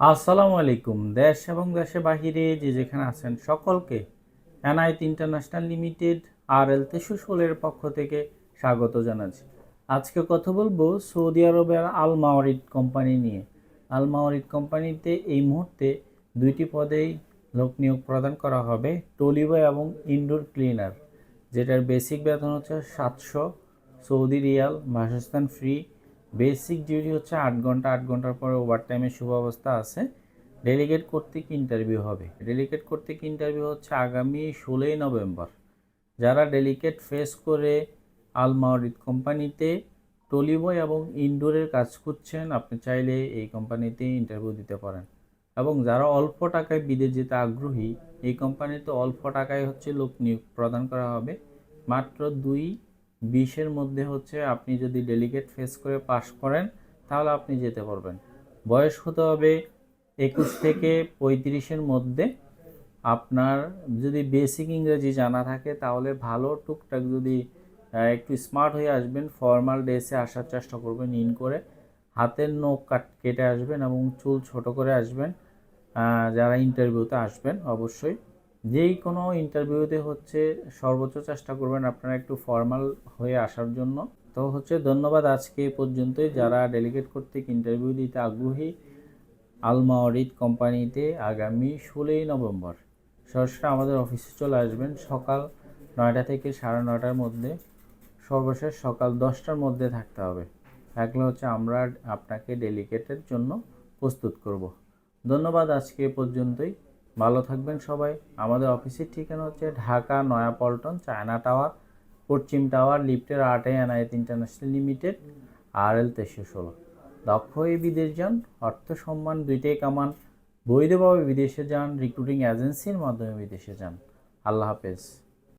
আসসালামু আলাইকুম। দেশ এবং দেশে বাহিরে যে যেখানে আছেন সকলকে, এনআইটি ইন্টারন্যাশনাল লিমিটেড আর এল তেসুসোলের পক্ষ থেকে স্বাগত জানাচ্ছি। আজকে কথা বলব সৌদি আরবের আল মাওয়ারিদ কোম্পানি নিয়ে। আল মাওয়ারিদ কোম্পানিতে এই মুহূর্তে দুইটি পদেই লোক নিয়োগ প্রদান করা হবে টলিবয় এবং ইনডোর ক্লিনার, যেটার বেসিক বেতন হচ্ছে সাতশো সৌদি রিয়াল, বাসস্থান ফ্রি বেসিক ডিউটি হচ্ছে আট ঘণ্টা, আট ঘণ্টার পরে ওভার টাইমের সুব্যবস্থা আছে। ডেলিগেট কর্তৃক ইন্টারভিউ হবে। ডেলিগেট কর্তৃক ইন্টারভিউ হচ্ছে আগামী ষোলোই নভেম্বর। যারা ডেলিগেট ফেস করে আল মাওরিদ কোম্পানিতে টলিবয় এবং ইনডোরের কাজ করছেন আপনি চাইলে এই কোম্পানিতে ইন্টারভিউ দিতে পারেন। এবং যারা অল্প টাকায় বিদেশ যেতে আগ্রহী, এই কোম্পানিতে অল্প টাকায় হচ্ছে লোক নিয়োগ প্রদান করা হবে। মাত্র দুই বিশের মধ্যে হচ্ছে আপনি যদি ডেলিগেট ফেস করে পাশ করেন, তাহলে আপনি যেতে পারবেন। বয়স হতে হবে একুশ থেকে পঁয়ত্রিশের মধ্যে। আপনার যদি বেসিক ইংরেজি জানা থাকে, তাহলে ভালো টুকটাক যদি একটু স্মার্ট হয়ে আসবেন ফর্মাল ড্রেসে আসার চেষ্টা করবেন ইন করে। হাতের নখ কাট, কেটে আসবেন এবং চুল ছোট করে আসবেন। যারা ইন্টারভিউতে আসবেন, অবশ্যই। যেই কোনো ইন্টারভিউতে হচ্ছে সর্বোচ্চ চেষ্টা করবেন আপনারা একটু ফর্মাল হয়ে আসার জন্য। তো হচ্ছে ধন্যবাদ আজকে এই পর্যন্তই। যারা ডেলিগেট কর্তৃক ইন্টারভিউ দিতে আগ্রহী আলমাওরিদ কোম্পানিতে আগামী ষোলোই নভেম্বর সরাসরি আমাদের অফিসে চলে আসবেন সকাল নয়টা থেকে সাড়ে নয়টার মধ্যে। সর্বশেষ সকাল দশটার মধ্যে থাকতে হবে। থাকলে হচ্ছে আমরা আপনাকে ডেলিগেটের জন্য প্রস্তুত করব। ধন্যবাদ আজকে এ পর্যন্তই। ভালো থাকবেন সবাই। আমাদের অফিসের ঠিকানা হচ্ছে ঢাকা, নয়াপল্টন, চায়না টাওয়ার, পশ্চিম টাওয়ার, লিফটের আটে এনআইএত ইন্টারন্যাশনাল লিমিটেড আর এল তেইশশো ষোলো। দক্ষ এ বিদেশ যান, অর্থ সম্মান দুইটাই কামান। বৈধভাবে বিদেশে যান রিক্রুটিং এজেন্সির মাধ্যমে বিদেশে যান। আল্লাহ হাফেজ।